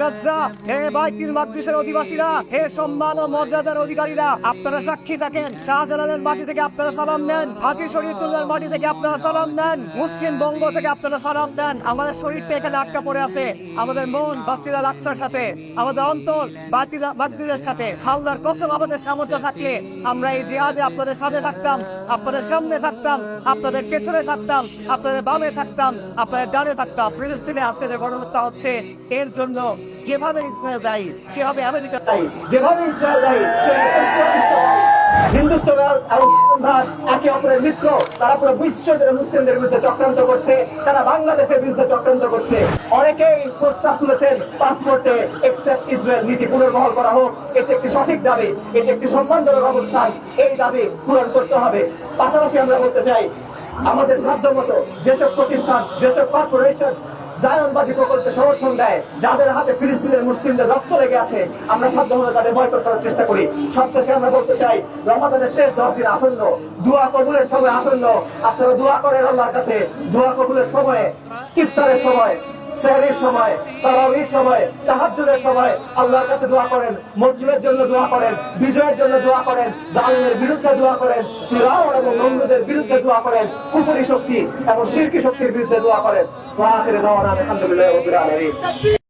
গাজ্জা, হে বাইতুল মাকদিসের অধিবাসীরা, হে সম্মান ও মর্যাদার অধিকারীরা, আপনারা সাক্ষী থাকেন। শাহজালালের মাটি থেকে আপনারা সালাম নেন। হাজি শরীয়তুল্লাহর মাটি থেকে আপনারা সালাম নেন। মুসলিম বঙ্গ থেকে আপনারা সালাম দেন। আমাদের শরীরটা এখানে আটকা পড়ে আছে। আমাদের মন বাস্তিদা লাকসার সাথে, আমাদের অন্তর বাতিল মাকদিসের সাথে, হালদার কসম আমাদের সামর্থ্য থাকলে আমরা এই জিহাদে আপনাদের সাথে থাকতাম, আপনাদের সামনে থাকতাম, আপনাদের পেছনে থাকতাম, আপনাদের বামে থাকতাম, আপনাদের ডানে থাকতাম। ফিলিস্তিনে আজকে যে গণহত্যা হচ্ছে, এর জন্য যেভাবে ইসরায়েল দায়ী, সেভাবে আমেরিকা দায়ী। যেভাবে ইসরায়েল দায়ী, সেভাবে পশ্চিমা বিশ্ব দায়ী। একে অপরের মিত্র, তারা পুরো বিশ্ব জুড়ে মুসলিমদের বিরুদ্ধে চক্রান্ত করছে, তারা বাংলাদেশের বিরুদ্ধে চক্রান্ত করছে। অনেকেই প্রস্তাব তুলেছেন, পাসপোর্টে এক্সেপ্ট ইসরায়েল নীতি পুনর্বহাল করা হোক। এটি একটি সঠিক দাবি, এটি একটি সম্মানজনক অবস্থান। এই দাবি পূরণ করতে হবে। পাশাপাশি আমরা বলতে চাই, আমাদের সাধ্য মতো যেসব প্রতিষ্ঠান, যেসব কর্পোরেশন জায়নবাদী প্রকল্পে সমর্থন দেয়, যাদের হাতে ফিলিস্তিনের মুসলিমদের রক্ত লেগে আছে, আমরা সাধ্য হলে তাদের বয়কট করার চেষ্টা করি। সবশেষে আমরা বলতে চাই, রমাদানের শেষ দশ দিন আসন্ন, দোয়া কবুলের সময় আসন্ন। আপনারা দোয়া করেন আল্লাহর কাছে, দোয়া কবুলের সময়ে, ইফতারের সময়। সেহরির সময়, তারাবির সময় তাহাজুদের সময় আল্লাহর কাছে দোয়া করেন, মজলুমের জন্য দোয়া করেন, বিজয়ের জন্য দোয়া করেন, জালিমের বিরুদ্ধে দোয়া করেন, ফিরাউন এবং নমরুদের বিরুদ্ধে দোয়া করেন, কুফরি শক্তি এবং শিরকি শক্তির বিরুদ্ধে দোয়া করেন। ওয়া আখিরে দাওয়ানা আলহামদুলিল্লাহি রাব্বিল আলামিন।